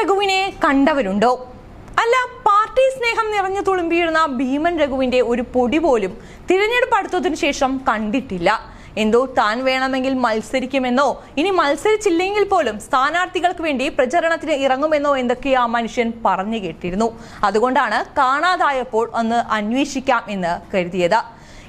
രഘുവിനെ കണ്ടവരുണ്ടോ? അല്ല പാർട്ടി സ്നേഹം നിറഞ്ഞു തുളുമ്പിയിരുന്ന ഭീമൻ രഘുവിന്റെ ഒരു പൊടി പോലും തിരഞ്ഞെടുപ്പ് അടുത്തതിനു ശേഷം കണ്ടിട്ടില്ല. എന്തോ താൻ വേണമെങ്കിൽ മത്സരിക്കുമെന്നോ ഇനി മത്സരിച്ചില്ലെങ്കിൽ പോലും സ്ഥാനാർത്ഥികൾക്ക് വേണ്ടി പ്രചരണത്തിന് ഇറങ്ങുമെന്നോ എന്തൊക്കെ ആ മനുഷ്യൻ പറഞ്ഞു കേട്ടിരുന്നു. അതുകൊണ്ടാണ് കാണാതായപ്പോൾ ഒന്ന് അന്വേഷിക്കാം എന്ന് കരുതിയത്.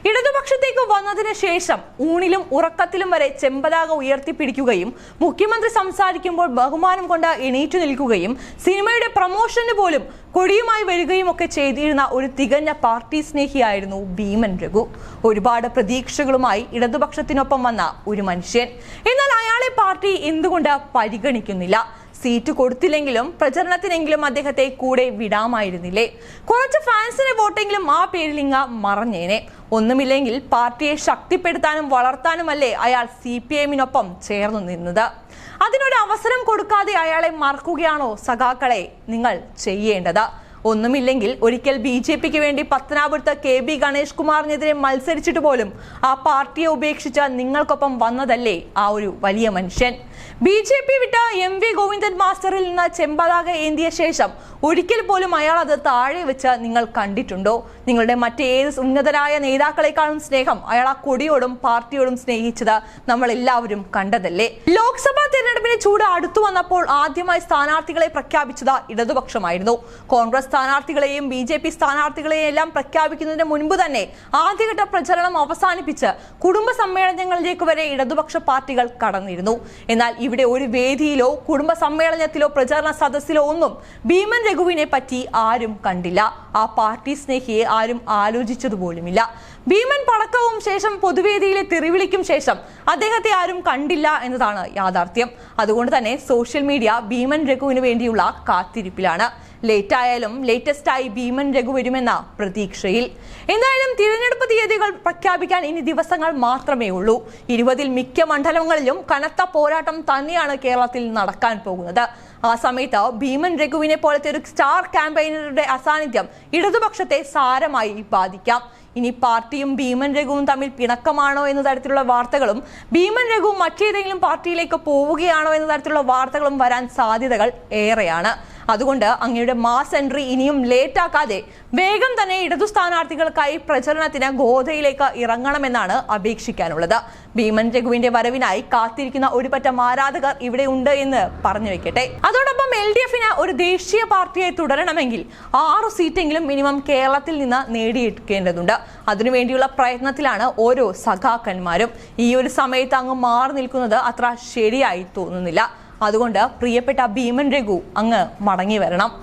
ഇടതുപക്ഷത്തേക്ക് വന്നതിന് ശേഷം ഊണിലും ഉറക്കത്തിലും വരെ ചെമ്പതാക ഉയർത്തിപ്പിടിക്കുകയും മുഖ്യമന്ത്രി സംസാരിക്കുമ്പോൾ ബഹുമാനം കൊണ്ട് എണീറ്റു നിൽക്കുകയും സിനിമയുടെ പ്രമോഷന് പോലും കൊടിയുമായി വരികയും ഒക്കെ ചെയ്തിരുന്ന ഒരു തികഞ്ഞ പാർട്ടി സ്നേഹിയായിരുന്നു ഭീമൻ രഘു. ഒരുപാട് പ്രതീക്ഷകളുമായി ഇടതുപക്ഷത്തിനൊപ്പം വന്ന ഒരു മനുഷ്യൻ. എന്നാൽ അയാളെ പാർട്ടി എന്തുകൊണ്ട് പരിഗണിക്കുന്നില്ല? സീറ്റ് കൊടുത്തില്ലെങ്കിലും പ്രചരണത്തിനെങ്കിലും അദ്ദേഹത്തെ കൂടെ വിടാമായിരുന്നില്ലേ? കുറച്ച് ഫാൻസിനെ വോട്ടെങ്കിലും ആ പേരിൽ ഇങ്ങ് മറഞ്ഞേനെ. ഒന്നുമില്ലെങ്കിൽ പാർട്ടിയെ ശക്തിപ്പെടുത്താനും വളർത്താനുമല്ലേ അയാൾ സി പി എമ്മിനൊപ്പം ചേർന്നു നിന്നത്? അതിനൊരു അവസരം കൊടുക്കാതെ അയാളെ മറക്കുകയാണോ സഖാക്കളെ? നിങ്ങൾ ചെയ്യേണ്ടത്. ഒന്നുമില്ലെങ്കിൽ ഒരിക്കൽ ബി ജെ പിക്ക് വേണ്ടി പത്തനാപുരത്ത് കെ ബി ഗണേഷ് കുമാറിനെതിരെ മത്സരിച്ചിട്ട് പോലും ആ പാർട്ടിയെ ഉപേക്ഷിച്ച നിങ്ങൾക്കൊപ്പം വന്നതല്ലേ ആ ഒരു വലിയ മനുഷ്യൻ. ബി ജെ പി വിട്ട എം വി ഗോവിന്ദൻ മാസ്റ്ററിൽ നിന്ന് ചെമ്പതാക ഏന്തിയ ശേഷം ഒരിക്കൽ പോലും അയാൾ അത് താഴെ വെച്ച് നിങ്ങൾ കണ്ടിട്ടുണ്ടോ? നിങ്ങളുടെ മറ്റേത് ഉന്നതരായ നേതാക്കളെക്കാളും സ്നേഹം അയാൾ ആ കൊടിയോടും പാർട്ടിയോടും സ്നേഹിച്ചത് നമ്മൾ എല്ലാവരും കണ്ടതല്ലേ? ലോക്സഭാ തെരഞ്ഞെടുപ്പിന് ചൂട് അടുത്തു വന്നപ്പോൾ ആദ്യമായി സ്ഥാനാർത്ഥികളെ പ്രഖ്യാപിച്ചത് ഇടതുപക്ഷമായിരുന്നു. കോൺഗ്രസ് സ്ഥാനാർത്ഥികളെയും ബി ജെ പി സ്ഥാനാർത്ഥികളെയും എല്ലാം പ്രഖ്യാപിക്കുന്നതിന് മുൻപ് തന്നെ ആദ്യഘട്ട പ്രചരണം അവസാനിപ്പിച്ച് കുടുംബ സമ്മേളനങ്ങളിലേക്ക് വരെ ഇടതുപക്ഷ പാർട്ടികൾ കടന്നിരുന്നു. എന്നാൽ ഇവിടെ ഒരു വേദിയിലോ കുടുംബ സമ്മേളനത്തിലോ പ്രചാരണ സദസ്സിലോ ഒന്നും ഭീമൻ രഘുവിനെ പറ്റി ആരും കണ്ടില്ല. ആ പാർട്ടി സ്നേഹിയെ ആരും ആലോചിച്ചതുപോലുമില്ല ഭീമൻ പടക്കവും ശേഷം പൊതുവേദിയിലെ തെറിവിളിക്കും ശേഷം അദ്ദേഹത്തെ ആരും കണ്ടില്ല എന്നതാണ് യാഥാർത്ഥ്യം. അതുകൊണ്ട് തന്നെ സോഷ്യൽ മീഡിയ ഭീമൻ രഘുവിന് വേണ്ടിയുള്ള കാത്തിരിപ്പിലാണ്. ലേറ്റ് ആയാലും ലേറ്റസ്റ്റ് ആയി ഭീമൻ രഘു വരുമെന്ന പ്രതീക്ഷയിൽ. എന്തായാലും തിരഞ്ഞെടുപ്പ് തീയതികൾ പ്രഖ്യാപിക്കാൻ ഇനി ദിവസങ്ങൾ മാത്രമേ ഉള്ളൂ. ഇരുപതിൽ മിക്ക മണ്ഡലങ്ങളിലും കനത്ത പോരാട്ടം തന്നെയാണ് കേരളത്തിൽ നടക്കാൻ പോകുന്നത്. ആ സമയത്ത് ഭീമൻ രഘുവിനെ പോലത്തെ ഒരു സ്റ്റാർ ക്യാമ്പയിനറുടെ അസാന്നിധ്യം ഇടതുപക്ഷത്തെ സാരമായി ബാധിക്കാം. ഇനി പാർട്ടിയും ഭീമൻ രഘുവും തമ്മിൽ പിണക്കമാണോ എന്ന തരത്തിലുള്ള വാർത്തകളും ഭീമൻ രഘു മറ്റേതെങ്കിലും പാർട്ടിയിലേക്ക് പോവുകയാണോ എന്ന തരത്തിലുള്ള വാർത്തകളും വരാൻ സാധ്യതകൾ ഏറെയാണ്. അതുകൊണ്ട് അങ്ങയുടെ മാസ് എൻട്രി ഇനിയും ലേറ്റ് ആക്കാതെ വേഗം തന്നെ ഇടതു സ്ഥാനാർത്ഥികൾക്കായി പ്രചരണത്തിന് ഗോതയിലേക്ക് ഇറങ്ങണമെന്നാണ് അപേക്ഷിക്കാനുള്ളത്. ഭീമൻ രഘുവിന്റെ വരവിനായി കാത്തിരിക്കുന്ന ഒരുപറ്റം ആരാധകർ ഇവിടെ ഉണ്ട് എന്ന് പറഞ്ഞു വെക്കട്ടെ. അതോടൊപ്പം എൽ ഡി എഫിന് ഒരു ദേശീയ പാർട്ടിയായി തുടരണമെങ്കിൽ ആറ് സീറ്റെങ്കിലും മിനിമം കേരളത്തിൽ നിന്ന് നേടിയെടുക്കേണ്ടതുണ്ട്. അതിനുവേണ്ടിയുള്ള പ്രയത്നത്തിലാണ് ഓരോ സഖാക്കന്മാരും. ഈ ഒരു സമയത്ത് അങ്ങ് മാറി നിൽക്കുന്നത് അത്ര ശരിയായി തോന്നുന്നില്ല. അതുകൊണ്ട് പ്രിയപ്പെട്ട ഭീമൻ രഘു അങ്ങ് മടങ്ങി വരണം.